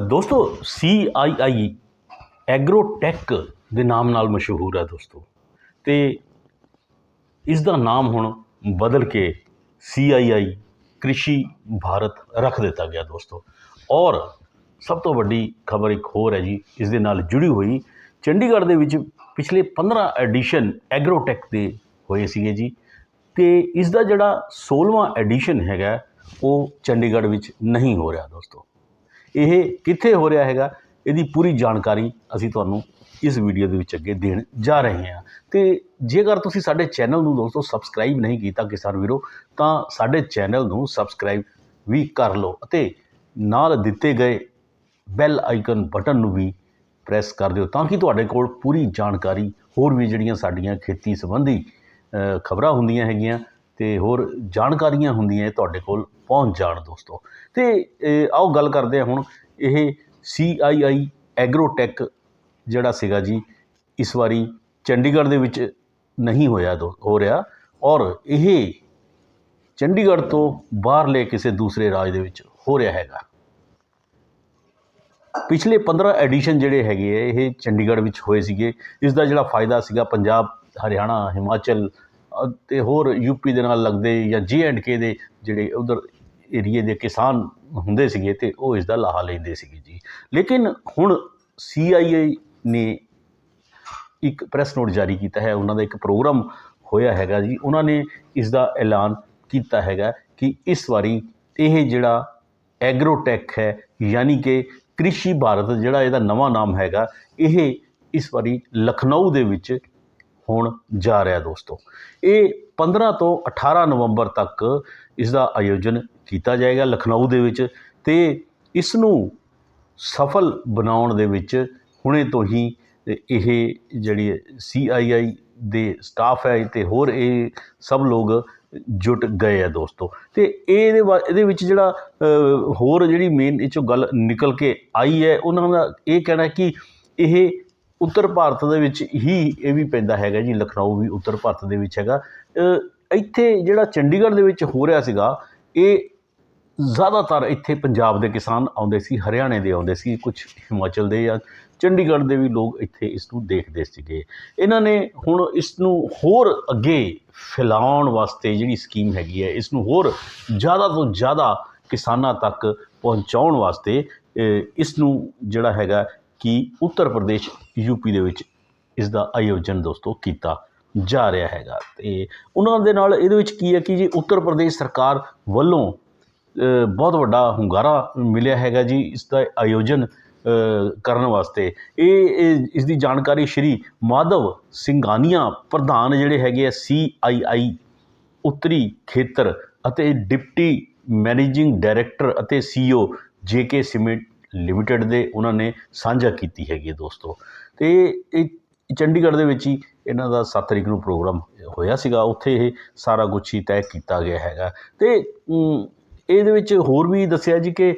ਦੋਸਤੋ CII ਐਗਰੋਟੈਕ ਦੇ ਨਾਮ ਨਾਲ ਮਸ਼ਹੂਰ ਹੈ ਦੋਸਤੋ। ਤੇ ਇਸ ਦਾ ਨਾਮ ਹੁਣ ਬਦਲ ਕੇ CII ਕ੍ਰਿਸ਼ੀ ਭਾਰਤ ਰੱਖ ਦਿੱਤਾ ਗਿਆ ਦੋਸਤੋ। ਔਰ ਸਭ ਤੋਂ ਵੱਡੀ ਖਬਰ ਇੱਕ ਹੋਰ ਹੈ ਜੀ, ਇਸ ਦੇ ਨਾਲ ਜੁੜੀ ਹੋਈ ਚੰਡੀਗੜ੍ਹ ਦੇ ਵਿੱਚ ਪਿਛਲੇ 15 ਐਡੀਸ਼ਨ ਐਗਰੋਟੈਕ ਦੇ ਹੋਏ ਸੀਗੇ ਜੀ। ਤੇ ਇਸ ਦਾ ਜਿਹੜਾ 16ਵਾਂ ਐਡੀਸ਼ਨ ਹੈਗਾ, ਉਹ ਚੰਡੀਗੜ੍ਹ ਵਿੱਚ ਨਹੀਂ ਹੋ ਰਿਹਾ ਦੋਸਤੋ। ਇਹ ਕਿੱਥੇ ਹੋ ਰਿਹਾ ਹੈਗਾ, ਇਹਦੀ ਪੂਰੀ ਜਾਣਕਾਰੀ ਅਸੀਂ ਤੁਹਾਨੂੰ ਇਸ ਵੀਡੀਓ ਦੇ ਵਿੱਚ ਅੱਗੇ ਦੇਣ ਜਾ ਰਹੇ ਹਾਂ। ਤੇ ਜੇਕਰ ਤੁਸੀਂ ਸਾਡੇ ਚੈਨਲ ਨੂੰ ਦੋਸਤੋ ਸਬਸਕ੍ਰਾਈਬ ਨਹੀਂ ਕੀਤਾ ਕਿਸਾਨ ਵੀਰੋ, ਤਾਂ ਸਾਡੇ ਚੈਨਲ ਨੂੰ ਸਬਸਕ੍ਰਾਈਬ ਵੀ ਕਰ ਲਓ ਅਤੇ ਨਾਲ ਦਿੱਤੇ ਗਏ ਬੈਲ ਆਈਕਨ ਬਟਨ ਨੂੰ ਵੀ ਪ੍ਰੈਸ ਕਰ ਦਿਓ ਤਾਂ ਕਿ ਤੁਹਾਡੇ ਕੋਲ ਪੂਰੀ ਜਾਣਕਾਰੀ ਹੋਰ ਵੀ ਜਿਹੜੀਆਂ ਸਾਡੀਆਂ ਖੇਤੀ ਸੰਬੰਧੀ ਖਬਰਾਂ ਹੁੰਦੀਆਂ ਹੈਗੀਆਂ ਤੇ ਹੋਰ ਜਾਣਕਾਰੀਆਂ ਹੁੰਦੀਆਂ ਤੁਹਾਡੇ ਕੋਲ ਪਹੁੰਚ ਜਾਣ ਦੋਸਤੋ। ਤੇ ਅ, ਆਓ ਗੱਲ ਕਰਦੇ ਹਾਂ ਹੁਣ ਇਹ CII ਐਗਰੋਟੈਕ ਜਿਹੜਾ ਸੀਗਾ ਜੀ ਇਸ ਵਾਰੀ ਚੰਡੀਗੜ੍ਹ ਦੇ ਵਿੱਚ ਨਹੀਂ ਹੋਇਆ ਦੋ ਹੋ ਰਿਹਾ ਔਰ ਇਹ ਚੰਡੀਗੜ੍ਹ ਤੋਂ ਬਾਹਰਲੇ ਕਿਸੇ ਦੂਸਰੇ ਰਾਜ ਦੇ ਵਿੱਚ ਹੋ ਰਿਹਾ ਹੈਗਾ। ਪਿਛਲੇ 15 ਐਡੀਸ਼ਨ ਜਿਹੜੇ ਹੈਗੇ ਆ ਇਹ ਚੰਡੀਗੜ੍ਹ ਵਿੱਚ ਹੋਏ ਸੀਗੇ। ਇਸ ਦਾ ਜਿਹੜਾ ਫਾਇਦਾ ਸੀਗਾ ਪੰਜਾਬ ਹਰਿਆਣਾ ਹਿਮਾਚਲ ਅਤੇ ਤੇ ਹੋਰ ਯੂਪੀ ਦੇ ਨਾਲ ਲੱਗਦੇ ਜਾਂ ਜੇ ਐਂਡ ਕੇ ਦੇ ਜਿਹੜੇ ਉੱਧਰ ਏਰੀਏ ਦੇ ਕਿਸਾਨ ਹੁੰਦੇ ਸੀਗੇ ਅਤੇ ਉਹ ਇਸ ਦਾ ਲਾਹਾ ਲੈਂਦੇ ਸੀਗੇ ਜੀ। ਲੇਕਿਨ ਹੁਣ ਸੀ ਆਈ ਸੀਆਈਏ ਨੇ ਇੱਕ ਪ੍ਰੈਸ ਨੋਟ ਜਾਰੀ ਕੀਤਾ ਹੈ, ਉਹਨਾਂ ਦਾ ਇੱਕ ਪ੍ਰੋਗਰਾਮ ਹੋਇਆ ਹੈਗਾ ਜੀ। ਉਹਨਾਂ ਨੇ ਇਸ ਦਾ ਐਲਾਨ ਕੀਤਾ ਹੈਗਾ ਕਿ ਇਸ ਵਾਰੀ ਇਹ ਜਿਹੜਾ ਐਗਰੋਟੈਕ ਹੈ, ਯਾਨੀ ਕਿ ਕ੍ਰਿਸ਼ੀ ਭਾਰਤ ਜਿਹੜਾ ਇਹਦਾ ਨਵਾਂ ਨਾਮ ਹੈਗਾ, ਇਹ ਇਸ ਵਾਰੀ ਲਖਨਊ ਦੇ ਵਿੱਚ ਹੋਣ ਜਾ ਰਿਹਾ ਦੋਸਤੋ। ਇਹ 15 ਤੋਂ 18 ਨਵੰਬਰ ਤੱਕ ਇਸ ਦਾ ਆਯੋਜਨ ਕੀਤਾ ਜਾਏਗਾ ਲਖਨਊ ਦੇ ਵਿੱਚ ਤੇ ਇਸ ਨੂੰ ਸਫਲ ਬਣਾਉਣ ਦੇ ਵਿੱਚ ਹੁਣੇ ਤੋਂ ਹੀ ਇਹ ਜਿਹੜੀ CII ਦੇ ਸਟਾਫ ਹੈ ਤੇ ਹੋਰ ਇਹ ਸਭ ਲੋਕ ਜੁਟ ਗਏ ਆ ਦੋਸਤੋ। ਤੇ ਇਹਦੇ ਵਾ- ਇਹਦੇ ਵਿੱਚ ਜਿਹੜਾ ਹੋਰ ਜਿਹੜੀ ਮੇਨ ਇਹ ਚੋਂ ਗੱਲ ਨਿਕਲ ਕੇ ਆਈ ਹੈ, ਉਹਨਾਂ ਦਾ ਇਹ ਕਹਿਣਾ ਕਿ ਇਹ ਉੱਤਰ ਭਾਰਤ ਦੇ ਵਿੱਚ ਹੀ ਇਹ ਵੀ ਪੈਂਦਾ ਹੈਗਾ ਜੀ, ਲਖਨਊ ਵੀ ਉੱਤਰ ਭਾਰਤ ਦੇ ਵਿੱਚ ਹੈਗਾ। ਇੱਥੇ ਜਿਹੜਾ ਚੰਡੀਗੜ੍ਹ ਦੇ ਵਿੱਚ ਹੋ ਰਿਹਾ ਸੀਗਾ, ਇਹ ਜ਼ਿਆਦਾਤਰ ਇੱਥੇ ਪੰਜਾਬ ਦੇ ਕਿਸਾਨ ਆਉਂਦੇ ਸੀ, ਹਰਿਆਣੇ ਦੇ ਆਉਂਦੇ ਸੀ ਕੁਝ ਹਿਮਾਚਲ ਦੇ ਜਾਂ ਚੰਡੀਗੜ੍ਹ ਦੇ ਵੀ ਲੋਕ ਇੱਥੇ ਇਸ ਨੂੰ ਦੇਖਦੇ ਸੀਗੇ। ਇਹਨਾਂ ਨੇ ਹੁਣ ਇਸ ਨੂੰ ਹੋਰ ਅੱਗੇ ਫੈਲਾਉਣ ਵਾਸਤੇ ਜਿਹੜੀ ਸਕੀਮ ਹੈਗੀ ਹੈ, ਇਸ ਨੂੰ ਹੋਰ ਜ਼ਿਆਦਾ ਤੋਂ ਜ਼ਿਆਦਾ ਕਿਸਾਨਾਂ ਤੱਕ ਪਹੁੰਚਾਉਣ ਵਾਸਤੇ ਇਸ ਨੂੰ ਜਿਹੜਾ ਹੈਗਾ ਕਿ ਉੱਤਰ ਪ੍ਰਦੇਸ਼ ਯੂਪੀ ਦੇ ਵਿੱਚ ਇਸ ਦਾ ਆਯੋਜਨ ਦੋਸਤੋ ਕੀਤਾ ਜਾ ਰਿਹਾ ਹੈਗਾ। ਤੇ ਉਹਨਾਂ ਦੇ ਨਾਲ ਇਹਦੇ ਵਿੱਚ ਕੀ ਹੈ ਕਿ ਜੀ ਉੱਤਰ ਪ੍ਰਦੇਸ਼ ਸਰਕਾਰ ਵੱਲੋਂ ਬਹੁਤ ਵੱਡਾ ਹੁੰਗਾਰਾ ਮਿਲਿਆ ਹੈਗਾ ਜੀ ਇਸ ਦਾ ਆਯੋਜਨ ਕਰਨ ਵਾਸਤੇ। ਇਹ ਇਸ ਦੀ ਜਾਣਕਾਰੀ ਸ਼੍ਰੀ ਮਾਧਵ ਸਿੰਘਾਨੀਆ, ਪ੍ਰਧਾਨ ਜਿਹੜੇ ਹੈਗੇ ਆ CII ਉੱਤਰੀ ਖੇਤਰ ਅਤੇ ਡਿਪਟੀ ਮੈਨੇਜਿੰਗ ਡਾਇਰੈਕਟਰ ਅਤੇ CEO JK ਸਿਮਿੰਟ ਲਿਮਟਿਡ ਦੇ ਉਹਨਾਂ ਨੇ ਸਾਂਝਾ ਕੀਤੀ ਹੈਗੀ ਹੈ ਦੋਸਤੋ। ਤੇ ਇਹ ਚੰਡੀਗੜ੍ਹ ਦੇ ਵਿੱਚ ਹੀ ਇਹਨਾਂ ਦਾ 7 ਤਰੀਕ ਨੂੰ ਪ੍ਰੋਗਰਾਮ ਹੋਇਆ ਸੀਗਾ। ਉੱਥੇ ਇਹ ਸਾਰਾ ਕੁਝ ਹੀ ਤੈਅ ਕੀਤਾ ਗਿਆ ਹੈਗਾ। ਤੇ ਇਹਦੇ ਵਿੱਚ ਹੋਰ ਵੀ ਦੱਸਿਆ ਜੀ ਕਿ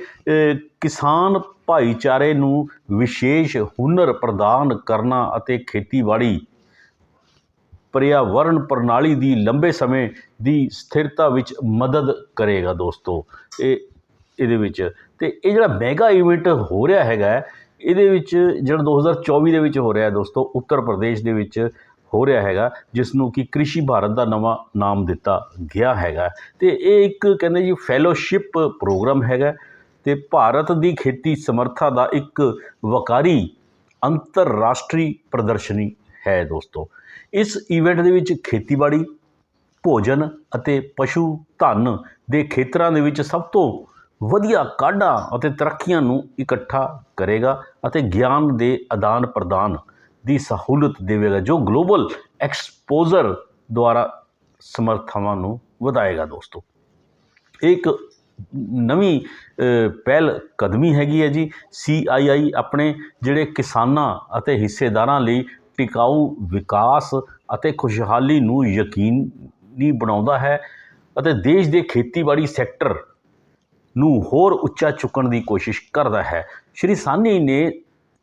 ਕਿਸਾਨ ਭਾਈਚਾਰੇ ਨੂੰ ਵਿਸ਼ੇਸ਼ ਹੁਨਰ ਪ੍ਰਦਾਨ ਕਰਨਾ ਅਤੇ ਖੇਤੀਬਾੜੀ ਪਰਿਆਵਰਣ ਪ੍ਰਣਾਲੀ ਦੀ ਲੰਬੇ ਸਮੇਂ ਦੀ ਸਥਿਰਤਾ ਵਿੱਚ ਮਦਦ ਕਰੇਗਾ ਦੋਸਤੋ। ਇਹ ਇਹਦੇ ਵਿੱਚ। ਅਤੇ ਇਹ ਜਿਹੜਾ ਮੈਗਾ ਇਵੈਂਟ ਹੋ ਰਿਹਾ ਹੈਗਾ, ਇਹਦੇ ਵਿੱਚ ਜਿਹੜਾ 2024 ਦੇ ਵਿੱਚ ਹੋ ਰਿਹਾ ਦੋਸਤੋ, ਉੱਤਰ ਪ੍ਰਦੇਸ਼ ਦੇ ਵਿੱਚ ਹੋ ਰਿਹਾ ਹੈਗਾ ਜਿਸ ਨੂੰ ਕਿ ਕ੍ਰਿਸ਼ੀ ਭਾਰਤ ਦਾ ਨਵਾਂ ਨਾਮ ਦਿੱਤਾ ਗਿਆ ਹੈਗਾ। ਅਤੇ ਇਹ ਇੱਕ ਕਹਿੰਦੇ ਜੀ ਫੈਲੋਸ਼ਿਪ ਪ੍ਰੋਗਰਾਮ ਹੈਗਾ ਅਤੇ ਭਾਰਤ ਦੀ ਖੇਤੀ ਸਮਰੱਥਾ ਦਾ ਇੱਕ ਵਕਾਰੀ ਅੰਤਰਰਾਸ਼ਟਰੀ ਪ੍ਰਦਰਸ਼ਨੀ ਹੈ ਦੋਸਤੋ। ਇਸ ਈਵੈਂਟ ਦੇ ਵਿੱਚ ਖੇਤੀਬਾੜੀ, ਭੋਜਨ ਅਤੇ ਪਸ਼ੂ ਧਨ ਦੇ ਖੇਤਰਾਂ ਦੇ ਵਿੱਚ ਸਭ ਤੋਂ ਵਧੀਆ ਕਾਢਾਂ ਅਤੇ ਤਰੱਕੀਆਂ ਨੂੰ ਇਕੱਠਾ ਕਰੇਗਾ ਅਤੇ ਗਿਆਨ ਦੇ ਆਦਾਨ ਪ੍ਰਦਾਨ ਦੀ ਸਹੂਲਤ ਦੇਵੇਗਾ ਜੋ ਗਲੋਬਲ ਐਕਸਪੋਜ਼ਰ ਦੁਆਰਾ ਸਮਰਥਾਵਾਂ ਨੂੰ ਵਧਾਏਗਾ ਦੋਸਤੋ। ਇਹ ਇੱਕ ਨਵੀਂ ਅ, ਪਹਿਲ ਕਦਮੀ ਹੈਗੀ ਹੈ ਜੀ CII ਆਪਣੇ ਜਿਹੜੇ ਕਿਸਾਨਾਂ ਅਤੇ ਹਿੱਸੇਦਾਰਾਂ ਲਈ ਟਿਕਾਊ ਵਿਕਾਸ ਅਤੇ ਖੁਸ਼ਹਾਲੀ ਨੂੰ ਯਕੀਨੀ ਬਣਾਉਂਦਾ ਹੈ ਅਤੇ ਦੇਸ਼ ਦੇ ਖੇਤੀਬਾੜੀ ਸੈਕਟਰ ਨੂੰ ਹੋਰ ਉੱਚਾ ਚੁੱਕਣ ਦੀ ਕੋਸ਼ਿਸ਼ ਕਰਦਾ ਹੈ। ਸ਼੍ਰੀ ਸਾਨੀ ਨੇ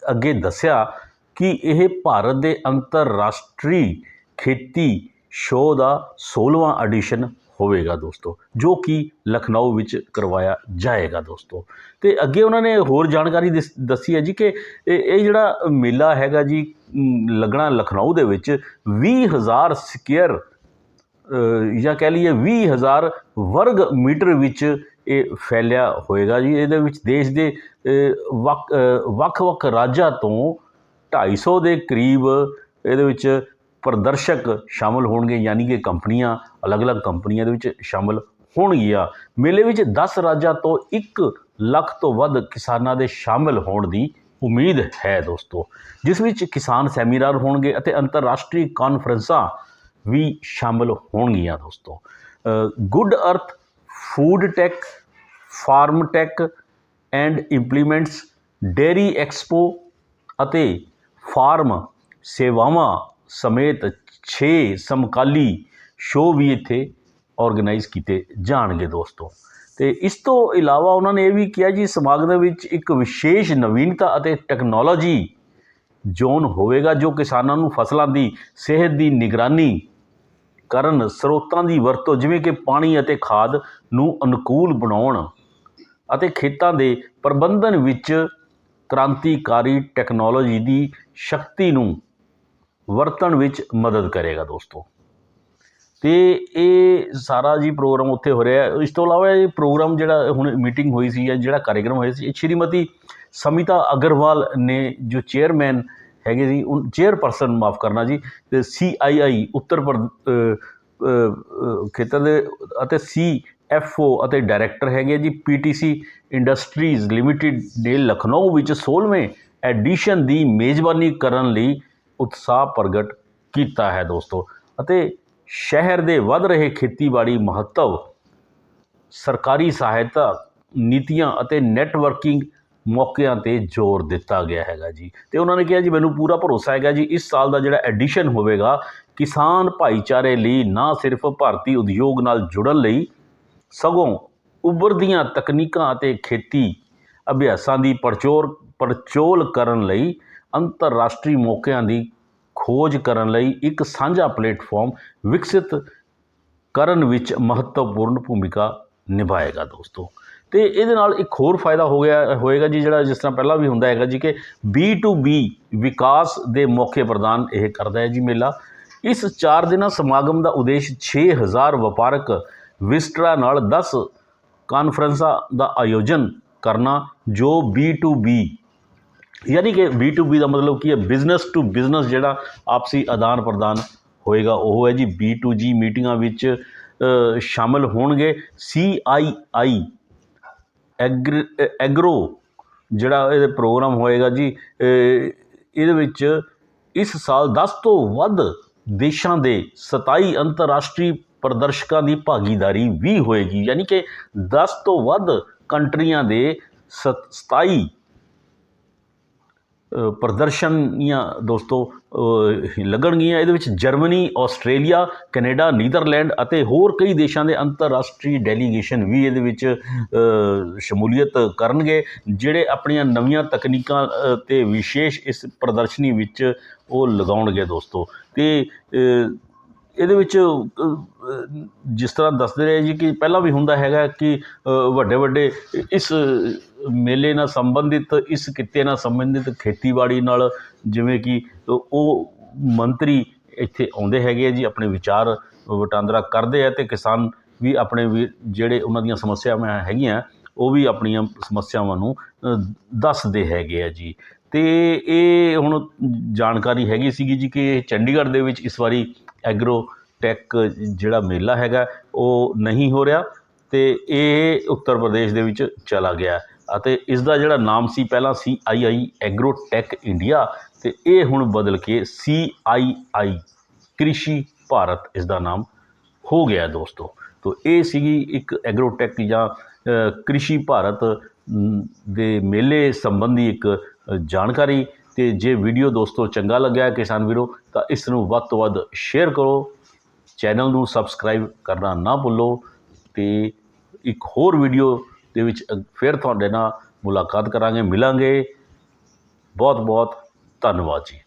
ਅੱਗੇ ਦੱਸਿਆ ਕਿ ਇਹ ਭਾਰਤ ਦੇ ਅੰਤਰਰਾਸ਼ਟਰੀ ਖੇਤੀ ਸ਼ੋਅ ਦਾ 16ਵਾਂ ਐਡੀਸ਼ਨ ਹੋਵੇਗਾ ਦੋਸਤੋ ਜੋ ਕਿ ਲਖਨਊ ਵਿੱਚ ਕਰਵਾਇਆ ਜਾਏਗਾ ਦੋਸਤੋ। ਤੇ ਅੱਗੇ ਉਹਨਾਂ ਨੇ ਹੋਰ ਜਾਣਕਾਰੀ ਦਿਸ- ਦੱਸੀ ਹੈ ਜੀ ਕਿ ਇਹ ਜਿਹੜਾ ਮੇਲਾ ਹੈਗਾ ਜੀ ਲੱਗਣਾ ਲਖਨਊ ਦੇ ਵਿੱਚ 20000 ਸਕੁਅਰ ਅ, ਜਾਂ ਕਹਿ ਲਈਏ 20000 ਵਰਗ ਮੀਟਰ ਵਿੱਚ ਇਹ ਫੈਲਿਆ ਹੋਏਗਾ ਜੀ। ਇਹਦੇ ਵਿੱਚ ਦੇਸ਼ ਦੇ ਵੱਖ ਵੱਖ-ਵੱਖ ਰਾਜਾਂ ਤੋਂ 250 ਦੇ ਕਰੀਬ ਇਹਦੇ ਵਿੱਚ ਪ੍ਰਦਰਸ਼ਕ ਸ਼ਾਮਲ ਹੋਣਗੇ। ਯਾਨੀ ਕਿ ਕੰਪਨੀਆਂ, ਅਲੱਗ-ਅਲੱਗ ਕੰਪਨੀਆਂ ਦੇ ਵਿੱਚ ਸ਼ਾਮਲ ਹੋਣਗੀਆਂ। ਮੇਲੇ ਵਿੱਚ 10 ਰਾਜਾਂ ਤੋਂ 1 ਲੱਖ ਤੋਂ ਵੱਧ ਕਿਸਾਨਾਂ ਦੇ ਸ਼ਾਮਲ ਹੋਣ ਦੀ ਉਮੀਦ ਹੈ ਦੋਸਤੋ। ਜਿਸ ਵਿੱਚ ਕਿਸਾਨ ਸੈਮੀਨਾਰ ਹੋਣਗੇ ਅਤੇ ਅੰਤਰਰਾਸ਼ਟਰੀ ਕਾਨਫਰੰਸਾਂ ਵੀ ਸ਼ਾਮਲ ਹੋਣਗੀਆਂ ਦੋਸਤੋ। Good earth food tech, farm tech and implements dairy expo ਅਤੇ ਫਾਰਮ ਸੇਵਾਵਾਂ ਸਮੇਤ 6 ਸਮਕਾਲੀ ਸ਼ੋਅ ਵੀ ਇੱਥੇ ਆਰਗੇਨਾਈਜ਼ ਕੀਤੇ ਜਾਣਗੇ ਦੋਸਤੋ। ਤੇ ਇਸ ਤੋਂ ਇਲਾਵਾ ਉਹਨਾਂ ਨੇ ਇਹ ਵੀ ਕਿਹਾ ਜੀ, ਸਮਾਗਮ ਵਿੱਚ ਇੱਕ ਵਿਸ਼ੇਸ਼ ਨਵੀਨਤਾ ਅਤੇ ਟੈਕਨੋਲੋਜੀ ਜ਼ੋਨ ਹੋਵੇਗਾ ਜੋ ਕਿਸਾਨਾਂ ਨੂੰ ਫਸਲਾਂ ਦੀ ਸਿਹਤ ਦੀ ਨਿਗਰਾਨੀ ਕਰਨ ਸਰੋਤਾਂ ਦੀ ਵਰਤੋਂ ਜਿਵੇਂ ਕਿ ਪਾਣੀ ਅਤੇ ਖਾਦ ਨੂੰ ਅਨੁਕੂਲ ਬਣਾਉਣ ਅਤੇ ਖੇਤਾਂ ਦੇ ਪ੍ਰਬੰਧਨ ਵਿੱਚ ਕ੍ਰਾਂਤੀਕਾਰੀ ਟੈਕਨੋਲੋਜੀ ਦੀ ਸ਼ਕਤੀ ਨੂੰ ਵਰਤਣ ਵਿੱਚ ਮਦਦ ਕਰੇਗਾ ਦੋਸਤੋ। ਤੇ ਇਹ ਸਾਰਾ ਜੀ ਪ੍ਰੋਗਰਾਮ ਉੱਥੇ ਹੋ ਰਿਹਾ ਇਸ ਤੋਂ ਇਲਾਵਾ ਇਹ ਪ੍ਰੋਗਰਾਮ ਜਿਹੜਾ ਹੁਣ ਮੀਟਿੰਗ ਹੋਈ ਸੀ ਜਾਂ ਜਿਹੜਾ ਕਾਰਜਕ੍ਰਮ ਹੋਇਆ ਸੀ, ਇਹ ਸ਼੍ਰੀਮਤੀ ਸਮਿਤਾ ਅਗਰਵਾਲ ਨੇ ਜੋ ਚੇਅਰਮੈਨ ਹੈਗੇ ਜੀ ਉਹ ਚੇਅਰਪਰਸਨ ਮਾਫ ਕਰਨਾ ਜੀ ਤੇ ਸੀਆਈਆਈ ਉੱਤਰ ਪ੍ਰਦ ਅ, ਅ, ਖੇਤਰ ਦੇ ਅਤੇ ਸੀ ਐਫਓ ਅਤੇ ਡਾਇਰੈਕਟਰ ਹੈਗੇ ਜੀ ਪੀਟੀਸੀ ਇੰਡਸਟਰੀਜ਼ ਲਿਮਟਿਡ ਨੇ ਲਖਨਊ ਵਿੱਚ 16ਵੇਂ ਐਡੀਸ਼ਨ ਦੀ ਮੇਜ਼ਬਾਨੀ ਕਰਨ ਲਈ ਉਤਸ਼ਾਹ ਪ੍ਰਗਟ ਕੀਤਾ ਹੈ ਦੋਸਤੋ। ਅਤੇ ਸ਼ਹਿਰ ਦੇ ਵੱਧ ਰਹੇ ਖੇਤੀਬਾੜੀ ਮਹੱਤਵ ਸਰਕਾਰੀ ਸਹਾਇਤਾ ਨੀਤੀਆਂ ਅਤੇ ਨੈਟਵਰਕਿੰਗ ਮੌਕਿਆਂ ਤੇ ਜ਼ੋਰ ਦਿੱਤਾ ਗਿਆ ਹੈਗਾ ਜੀ। ਤੇ ਉਹਨਾਂ ਨੇ ਕਿਹਾ ਜੀ, ਮੈਨੂੰ ਪੂਰਾ ਭਰੋਸਾ ਹੈਗਾ ਜੀ, ਇਸ ਸਾਲ ਦਾ ਜਿਹੜਾ ਐਡੀਸ਼ਨ ਹੋਵੇਗਾ, ਕਿਸਾਨ ਭਾਈਚਾਰੇ ਲਈ ਨਾ ਸਿਰਫ ਭਾਰਤੀ ਉਦਯੋਗ ਨਾਲ ਜੁੜਨ ਲਈ, ਸਗੋਂ ਉੱਭਰਦੀਆਂ ਤਕਨੀਕਾਂ ਅਤੇ ਖੇਤੀ ਅਭਿਆਸਾਂ ਦੀ ਪਰਚੋਰ ਪੜਚੋਲ ਕਰਨ ਲਈ, ਅੰਤਰਰਾਸ਼ਟਰੀ ਮੌਕਿਆਂ ਦੀ ਖੋਜ ਕਰਨ ਲਈ ਇੱਕ ਸਾਂਝਾ ਪਲੇਟਫਾਰਮ ਵਿਕਸਿਤ ਕਰਨ ਵਿੱਚ ਮਹੱਤਵਪੂਰਨ ਭੂਮਿਕਾ ਨਿਭਾਏਗਾ ਦੋਸਤੋ। ਅਤੇ ਇਹਦੇ ਨਾਲ ਇੱਕ ਹੋਰ ਫਾਇਦਾ ਹੋ ਗਿਆ ਹੋਏਗਾ ਜੀ ਜਿਹੜਾ ਜਿਸ ਤਰ੍ਹਾਂ ਪਹਿਲਾਂ ਵੀ ਹੁੰਦਾ ਹੈਗਾ ਜੀ ਕਿ ਬੀ ਟੂ ਬੀ ਵਿਕਾਸ ਦੇ ਮੌਕੇ ਪ੍ਰਦਾਨ ਇਹ ਕਰਦਾ ਹੈ ਜੀ ਮੇਲਾ। ਇਸ ਚਾਰ ਦਿਨਾਂ ਸਮਾਗਮ ਦਾ ਉਦੇਸ਼ 6000 ਵਪਾਰਕ ਵਿਜ਼ਟਰਾਂ ਨਾਲ 10 ਕਾਨਫਰੰਸਾਂ ਦਾ ਆਯੋਜਨ ਕਰਨਾ ਜੋ B2B ਯਾਨੀ ਕਿ B2B ਦਾ ਮਤਲਬ ਕੀ ਹੈ ਬਿਜ਼ਨਸ ਟੂ ਬਿਜ਼ਨਸ ਜਿਹੜਾ ਆਪਸੀ ਆਦਾਨ ਪ੍ਰਦਾਨ ਹੋਏਗਾ ਉਹ ਹੈ ਜੀ B2G ਮੀਟਿੰਗਾਂ ਵਿੱਚ ਅ, ਸ਼ਾਮਲ ਹੋਣਗੇ। CII ਐਗਰ ਐਗਰੋ ਜਿਹੜਾ ਇਹਦੇ ਪ੍ਰੋਗਰਾਮ ਹੋਏਗਾ ਜੀ ਇਹਦੇ ਵਿੱਚ ਇਸ ਸਾਲ 10 ਤੋਂ ਵੱਧ ਦੇਸ਼ਾਂ ਦੇ 27 ਅੰਤਰਰਾਸ਼ਟਰੀ ਪ੍ਰਦਰਸ਼ਕਾਂ ਦੀ ਭਾਗੀਦਾਰੀ ਵੀ ਹੋਏਗੀ। ਯਾਨੀ ਕਿ 10 ਤੋਂ ਵੱਧ ਕੰਟਰੀਆਂ ਦੇ ਸ- 27 ਅ, ਪ੍ਰਦਰਸ਼ਨੀਆਂ ਦੋਸਤੋ ਲੱਗਣਗੀਆਂ। ਇਹਦੇ ਵਿੱਚ ਜਰਮਨੀ ਆਸਟ੍ਰੇਲੀਆ ਕੈਨੇਡਾ ਨੀਦਰਲੈਂਡ ਅਤੇ ਹੋਰ ਕਈ ਦੇਸ਼ਾਂ ਦੇ ਅੰਤਰਰਾਸ਼ਟਰੀ ਡੈਲੀਗੇਸ਼ਨ ਵੀ ਇਹਦੇ ਵਿੱਚ ਸ਼ਮੂਲੀਅਤ ਕਰਨਗੇ ਜਿਹੜੇ ਆਪਣੀਆਂ ਨਵੀਆਂ ਤਕਨੀਕਾਂ ਅ, ਤੇ ਵਿਸ਼ੇਸ਼ ਇਸ ਪ੍ਰਦਰਸ਼ਨੀ ਵਿੱਚ ਉਹ ਲਗਾਉਣਗੇ ਦੋਸਤੋ। ਤੇ ਇਹਦੇ ਵਿੱਚ ਜਿਸ ਤਰ੍ਹਾਂ ਦੱਸਦੇ ਰਹੇ ਜੀ ਕਿ ਪਹਿਲਾਂ ਵੀ ਹੁੰਦਾ ਹੈਗਾ ਕਿ ਵੱਡੇ ਵੱਡੇ ਇਸ ਮੇਲੇ ਨਾਲ ਸੰਬੰਧਿਤ, ਇਸ ਕਿੱਤੇ ਨਾਲ ਸੰਬੰਧਿਤ ਖੇਤੀਬਾੜੀ ਨਾਲ ਜਿਵੇਂ ਕਿ ਉਹ ਮੰਤਰੀ ਇੱਥੇ ਆਉਂਦੇ ਹੈਗੇ ਆ ਜੀ, ਆਪਣੇ ਵਿਚਾਰ ਵਟਾਂਦਰਾ ਕਰਦੇ ਆ ਅਤੇ ਕਿਸਾਨ ਵੀ ਆਪਣੇ ਵੀ ਜਿਹੜੇ ਉਹਨਾਂ ਦੀਆਂ ਸਮੱਸਿਆਵਾਂ ਹੈਗੀਆਂ, ਉਹ ਵੀ ਆਪਣੀਆਂ ਸਮੱਸਿਆਵਾਂ ਨੂੰ ਦੱਸਦੇ ਹੈਗੇ ਆ ਜੀ। ਅਤੇ ਇਹ ਹੁਣ ਜਾਣਕਾਰੀ ਹੈਗੀ ਸੀਗੀ ਜੀ ਕਿ ਇਹ ਚੰਡੀਗੜ੍ਹ ਦੇ ਵਿੱਚ ਇਸ ਵਾਰੀ ਐਗਰੋ ਟੈਕ ਜਿਹੜਾ ਮੇਲਾ ਹੈਗਾ, ਉਹ ਨਹੀਂ ਹੋ ਰਿਹਾ ਅਤੇ ਇਹ ਉੱਤਰ ਪ੍ਰਦੇਸ਼ ਦੇ ਵਿੱਚ ਚਲਾ ਗਿਆ। ਅਤੇ ਇਸ ਦਾ ਜਿਹੜਾ ਨਾਮ ਸੀ, ਪਹਿਲਾਂ C I I agro tech India ਅਤੇ ਇਹ ਹੁਣ ਬਦਲ ਕੇ ਸੀ ਆਈ ਆਈ ਕ੍ਰਿਸ਼ੀ ਭਾਰਤ ਇਸ ਦਾ ਨਾਮ ਹੋ ਗਿਆ ਦੋਸਤੋ। ਤੋ ਇਹ ਸੀਗੀ ਇੱਕ ਐਗਰੋਟੈਕ ਜਾਂ ਕ੍ਰਿਸ਼ੀ ਭਾਰਤ ਦੇ ਮੇਲੇ ਸੰਬੰਧੀ ਇੱਕ ਜਾਣਕਾਰੀ। ਤੇ ਜੇ ਵੀਡੀਓ ਦੋਸਤੋ ਚੰਗਾ ਲੱਗਿਆ ਕਿਸਾਨ ਵੀਰੋ, ਤਾਂ ਇਸ ਨੂੰ ਵੱਧ ਤੋਂ ਵੱਧ ਸ਼ੇਅਰ ਕਰੋ। ਚੈਨਲ ਨੂੰ ਸਬਸਕ੍ਰਾਈਬ ਕਰਨਾ ਨਾ ਭੁੱਲੋ ਤੇ ਇੱਕ ਹੋਰ ਵੀਡੀਓ ਦੇ ਵਿੱਚ ਫਿਰ ਤੁਹਾਡੇ ਨਾਲ ਮੁਲਾਕਾਤ ਕਰਾਂਗੇ, ਮਿਲਾਂਗੇ। ਬਹੁਤ ਬਹੁਤ ਧੰਨਵਾਦ ਜੀ।